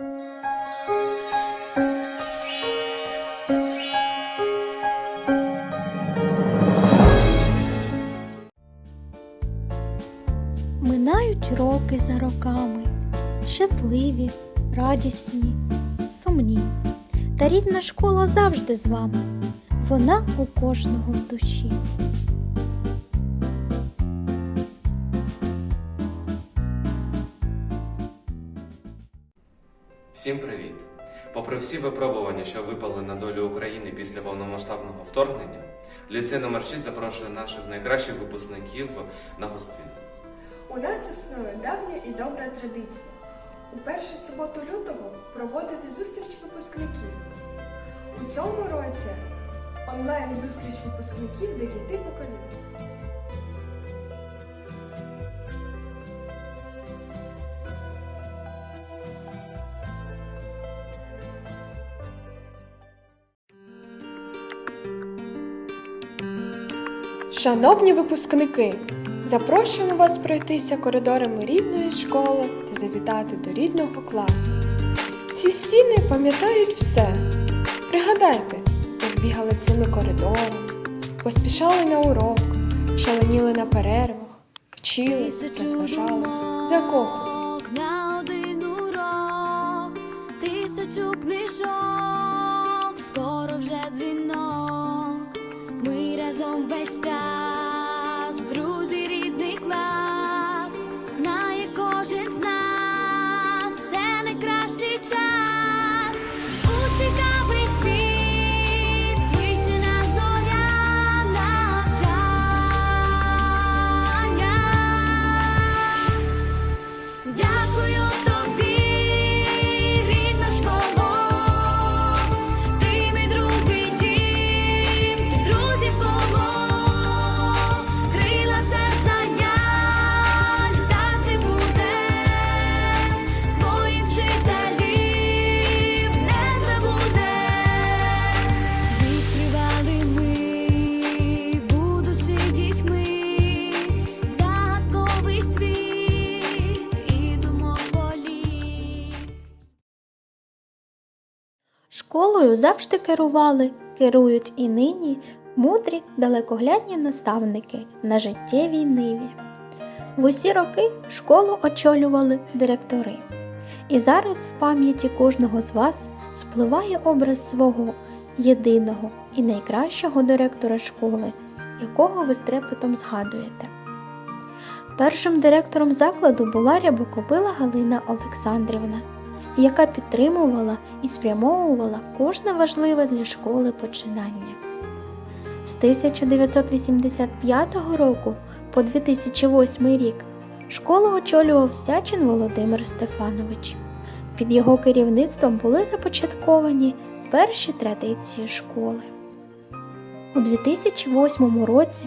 Минають роки за роками, щасливі, радісні, сумні. Та рідна школа завжди з вами, вона у кожного в душі. Всім привіт! Попри всі випробування, що випали на долю України після повномасштабного вторгнення, ліцей номер 6 запрошує наших найкращих випускників на гостину. У нас існує давня і добра традиція. У першу суботу лютого проводити зустріч випускників. У цьому році онлайн зустріч випускників дев'яти поколінь. Шановні випускники, запрошуємо вас пройтися коридорами рідної школи та завітати до рідного класу. Ці стіни пам'ятають все. Пригадайте, як бігали цими коридорами, поспішали на урок, шаленіли на перервах, вчили, розважали, закохували. на один урок, тисячу книжок, rest up. Школою завжди керували, керують і нині мудрі, далекоглядні наставники на життєвій ниві. В усі роки школу очолювали директори. І зараз в пам'яті кожного з вас спливає образ свого єдиного і найкращого директора школи, якого ви з трепетом згадуєте. Першим директором закладу була Рябокопила Галина Олександрівна, яка підтримувала і спрямовувала кожне важливе для школи починання. З 1985 року по 2008 рік школу очолював Сячин Володимир Стефанович. Під його керівництвом були започатковані перші традиції школи. У 2008 році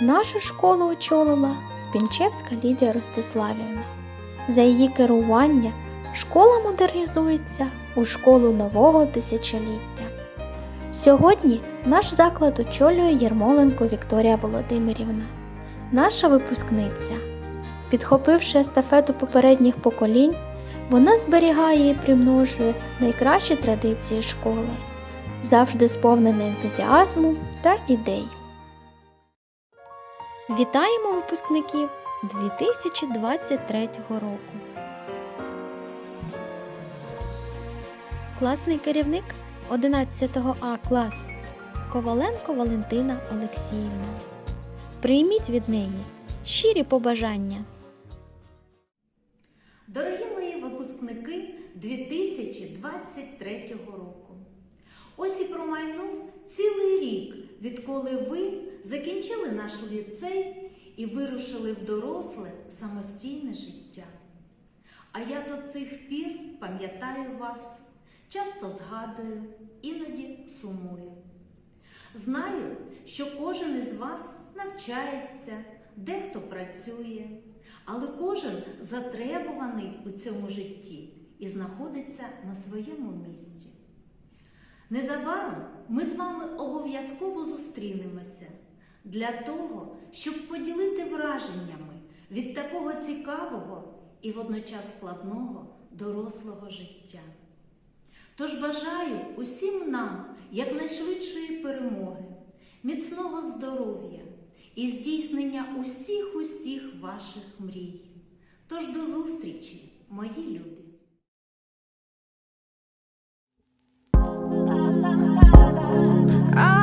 нашу школу очолила Спінчевська Лідія Ростиславівна. За її керування школа модернізується у школу нового тисячоліття. Сьогодні наш заклад очолює Єрмоленко Вікторія Володимирівна, наша випускниця. Підхопивши естафету попередніх поколінь, вона зберігає і примножує найкращі традиції школи, завжди сповнена ентузіазму та ідей. Вітаємо випускників 2023 року. Класний керівник 11 А клас Коваленко Валентина Олексіївна. Прийміть від неї щирі побажання. Дорогі мої випускники 2023 року. Ось і промайнув цілий рік, відколи ви закінчили наш ліцей і вирушили в доросле самостійне життя. А я до цих пір пам'ятаю вас, часто згадую, іноді сумую. Знаю, що кожен із вас навчається, дехто працює, але кожен затребуваний у цьому житті і знаходиться на своєму місці. Незабаром ми з вами обов'язково зустрінемося для того, щоб поділити враженнями від такого цікавого і водночас складного дорослого життя. Тож бажаю усім нам якнайшвидшої перемоги, міцного здоров'я і здійснення усіх усіх ваших мрій. Тож до зустрічі, мої любі! Oh,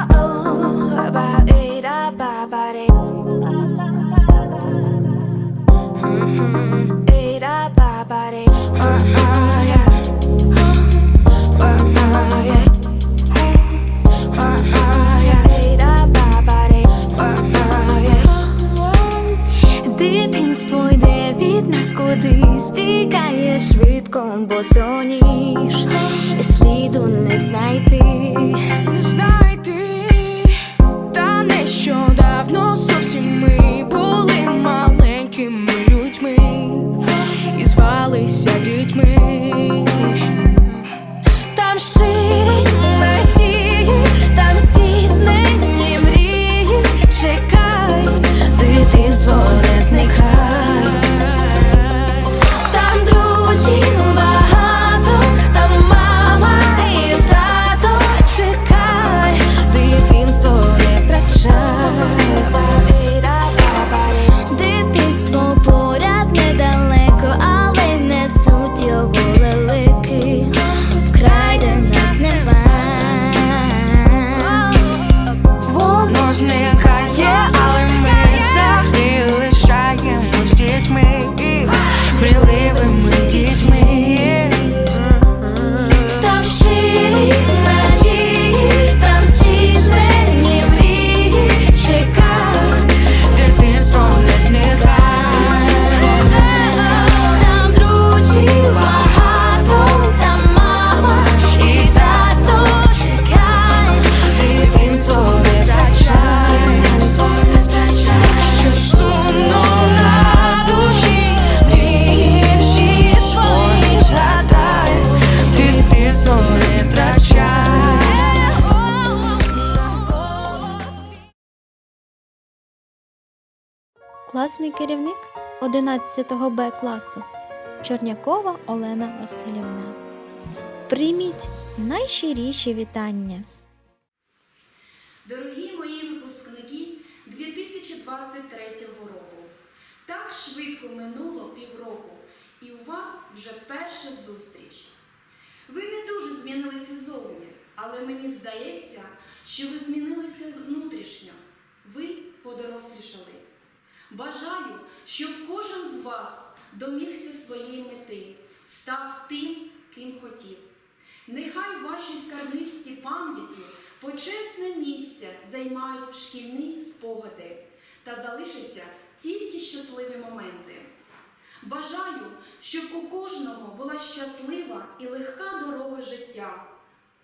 Класний керівник 11 Б класу Чорнякова Олена Васильівна. Прийміть найщиріші вітання. Дорогі мої випускники 2023 року. Так швидко минуло півроку, і у вас вже перша зустріч. Ви не дуже змінилися зовні, але мені здається, що ви змінилися внутрішньо. Ви подорослішали. Бажаю, щоб кожен з вас домігся своєї мети, став тим, ким хотів. Нехай в вашій скарбничці пам'яті почесне місце займають шкільні спогади та залишаться тільки щасливі моменти. Бажаю, щоб у кожного була щаслива і легка дорога життя,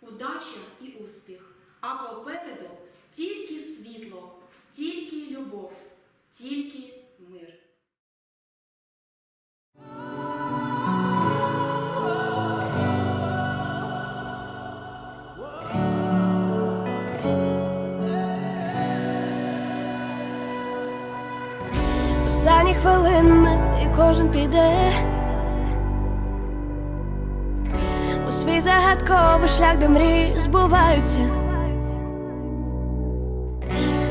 удача і успіх, а попереду тільки світло, тільки любов, тільки мир. Останні хвилини і кожен піде у свій загадковий шлях, де мрії збуваються.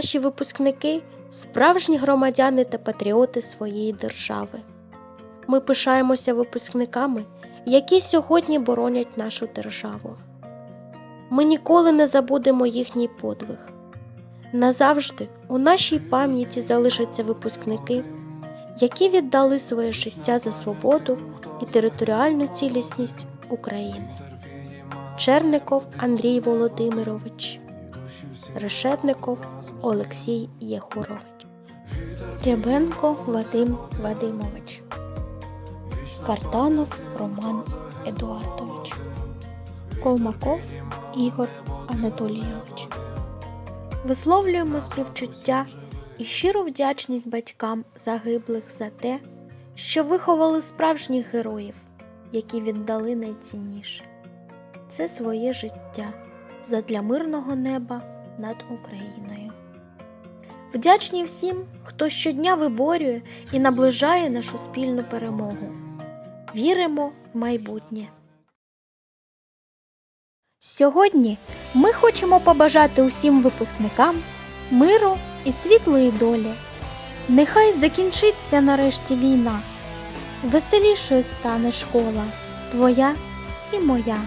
Наші випускники справжні громадяни та патріоти своєї держави. Ми пишаємося випускниками, які сьогодні боронять нашу державу. Ми ніколи не забудемо їхній подвиг. Назавжди у нашій пам'яті залишаться випускники, які віддали своє життя за свободу і територіальну цілісність України. Черников Андрій Володимирович, Решетников Олексій Єгорович, Рябенко Вадим Вадимович, Картанов Роман Едуардович, Колмаков Ігор Анатолійович. Висловлюємо співчуття і щиру вдячність батькам загиблих за те, що виховали справжніх героїв, які віддали найцінніше це своє життя задля мирного неба над Україною. Вдячні всім, хто щодня виборює і наближає нашу спільну перемогу. Віримо в майбутнє. Сьогодні ми хочемо побажати усім випускникам миру і світлої долі. Нехай закінчиться нарешті війна. Веселішою стане школа твоя і моя.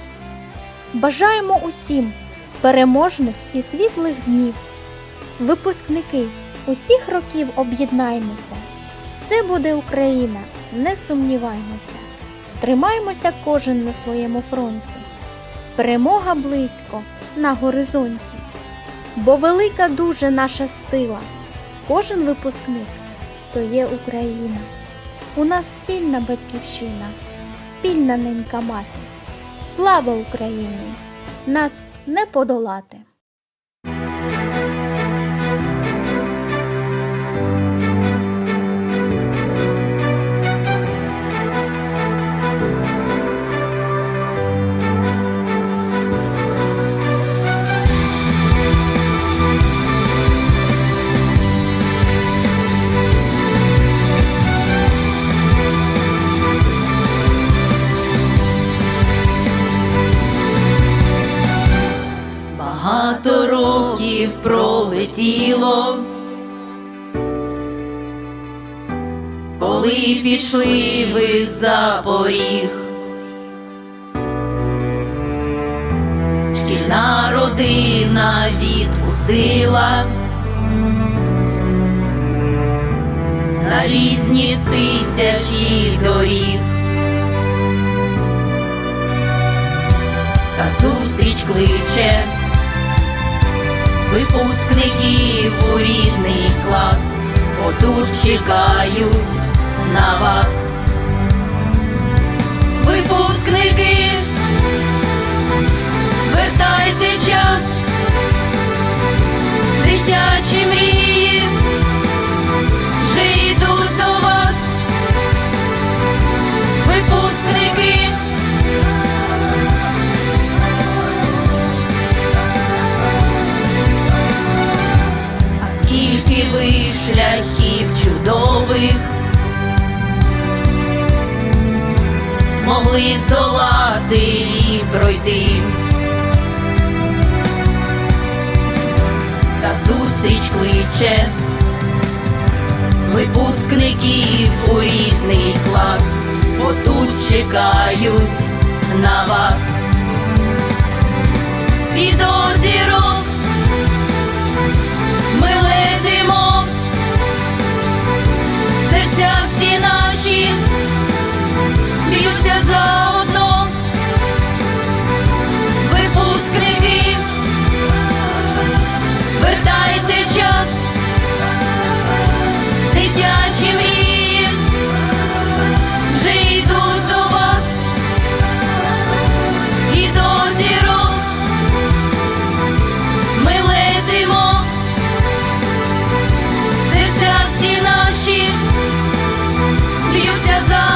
Бажаємо усім переможних і світлих днів. Випускники усіх років об'єднаймося. Все буде Україна, не сумніваймося. Тримаймося кожен на своєму фронті. Перемога близько на горизонті. Бо велика дуже наша сила. Кожен випускник то є Україна. У нас спільна батьківщина, спільна ненька мати. Слава Україні! Нас не подолати! Коли пішли ви за поріг. Шкільна родина відпустила на різні тисячі доріг. Та зустріч кличе випускників у рідний клас, отут чекають на вас. Випускники, вертайте час, дитячі мрії, вже йдуть до вас. Випускники. А скільки ви шляхів чудових змогли здолати і пройти. Та зустріч кличе випускників у рідний клас, отут чекають на вас. І до зірок ми летимо, серця всі б'ються за